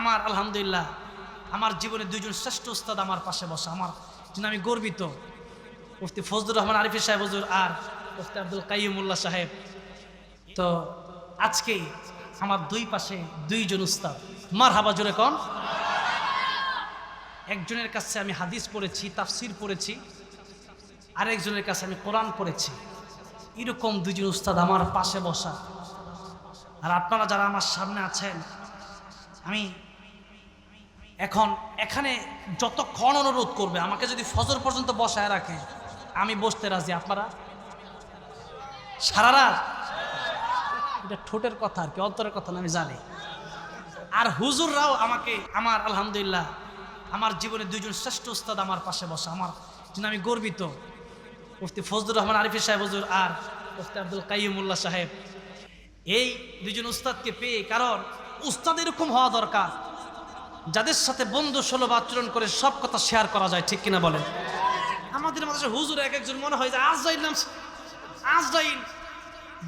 আমার আলহামদুলিল্লাহ, আমার জীবনে দুইজন শ্রেষ্ঠ উস্তাদ আমার পাশে বসা, আমার জন্য আমি গর্বিত। মুফতি ফজলুর রহমান আরিফি সাহেব হুজুর আর মুফতি আব্দুল কাইমুল্লাহ সাহেব। তো আজকে আমার দুই পাশে দুইজন উস্তাদ। মার হাবা জোরে কন। একজনের কাছে আমি হাদিস পড়েছি, তাফসির পড়েছি, আরেকজনের কাছে আমি কোরআন পড়েছি। এরকম দুজন উস্তাদ আমার পাশে বসা। আর আপনারা যারা আমার সামনে আছেন, আমি এখন এখানে যতক্ষণ অনুরোধ করবে, আমাকে যদি ফজর পর্যন্ত বসায় রাখে, আমি বসতে রাজি। আপনারা? সারা রাত? এটা ঠোঁটের কথা আর কি, অন্তরের কথা না, আমি জানি। আর হুজুররাও আমাকে, আমার আলহামদুলিল্লাহ, আমার জীবনে দুইজন শ্রেষ্ঠ উস্তাদ আমার পাশে বসে, আমার জন্য আমি গর্বিত। মুফতি ফজলুর রহমান আরিফি সাহেব হুজুর আর মুফতি আব্দুল কাইমুল্লাহ সাহেব। এই দুজন উস্তাদকে পেয়ে, কারণ উস্তাদ এরকম হওয়া দরকার। যাদের সাথে বন্ধু সুলভ আচরণ করে সব কথা শেয়ার করা যায়, ঠিক কিনা বলেন? আমাদের মাঝে হুজুর এক একজন মনে হয় যে আজ যাই নাম আজ যাই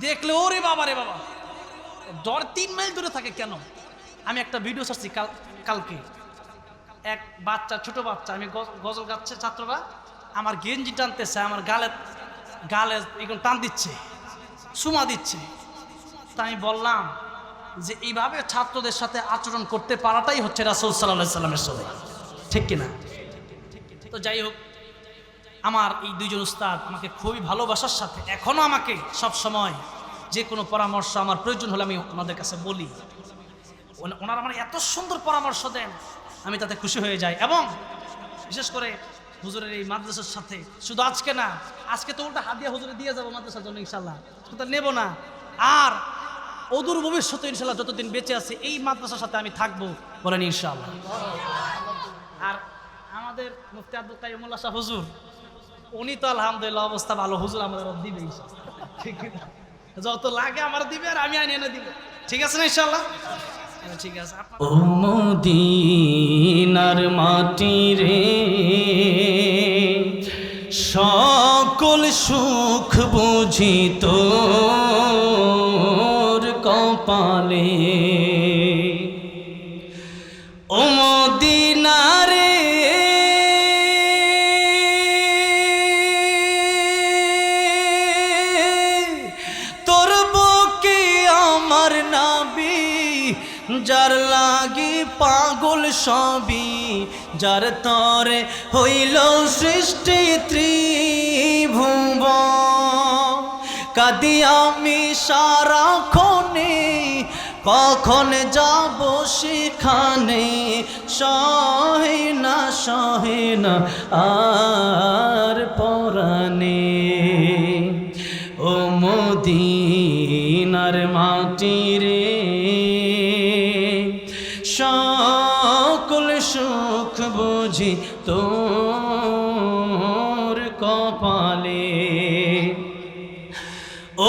দেখলে, ওরে বাবা রে বাবা জ্বর তিন মাইল দূরে থাকে কেন? আমি একটা ভিডিও ছাড়ছি কাল, কালকে। এক বাচ্চা, ছোট বাচ্চা, আমি গজ- গজল গাচ্ছে, ছাত্ররা, আমার গেঞ্জি টানতেছে, আমার গালে গালে এগুলো টান দিচ্ছে, সুমা দিচ্ছে। তা আমি বললাম যে এইভাবে ছাত্রদের সাথে আচরণ করতে পারাটাই হচ্ছে রাসুল সাল্লাহ সাল্লামের সাথে ঠিক কিনা তো যাই হোক, আমার এই দুইজন উস্তাদ আমাকে খুবই ভালোবাসার সাথে এখনও আমাকে সব সময় যে কোনো পরামর্শ আমার প্রয়োজন হলে আমি ওনাদের কাছে বলি। ওনারা আমার এত সুন্দর পরামর্শ দেন, আমি তাতে খুশি হয়ে যাই। এবং বিশেষ করে হুজুরের এই মাদ্রাসার সাথে, শুধু আজকে না, আজকে তো উল্টা দিয়ে হুজুরে দিয়ে যাব মাদ্রাসার জন্য ইনশাল্লাহ নেব না। আর অদূর ভবিষ্যতে ইনশাল্লাহ যতদিন বেঁচে আছে এই মাদ্রাসার সাথে আমি থাকব বলেন ইনশাল্লাহ আর আমাদের মুফতি আব্দুল কাইমুল্লাহ শাহ হুজুর। উনি তো আলহামদুলিল্লাহ অবস্থা ভালো হুজুর আমাদের দিবে ঠিক যত লাগে আমার দিবে আর আমি আনি এনে দিব। ঠিক আছে না ইনশাল্লাহ ঠিক আছে। ও মদিনার মাটি রে সকল সুখ বুঝি তোর কপালে ও মদিনারে, তোর বুকে আমার নাবি, যার লাগি পাগল সবই যার তরে হইল সৃষ্টি ত্রিভুব কাদি আমি সারাক্ষণে কখন যাব সেখানে? সহে না সহে না, আর পরাণে। ও মদিনার মাটি রে, সকল সুখ বুঝি তোর কপালে। ও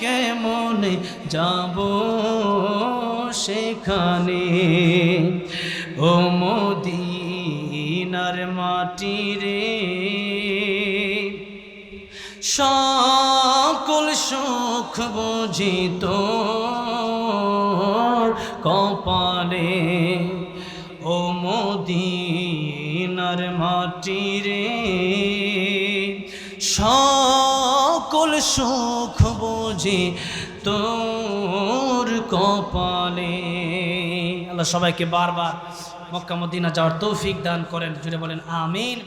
কেমনে যাব সেখানে? ও মদিনার মাটি রে, সকল সুখ বুঝি তোর কপালে। ও মদিনার মাটি রে, সকল সুখ বুঝি তোর কপালে। আল্লাহ সবাইকে বারবার মক্কা মদিনা যাওয়ার তৌফিক দান করেন। জুড়ে বলেন, আমিন।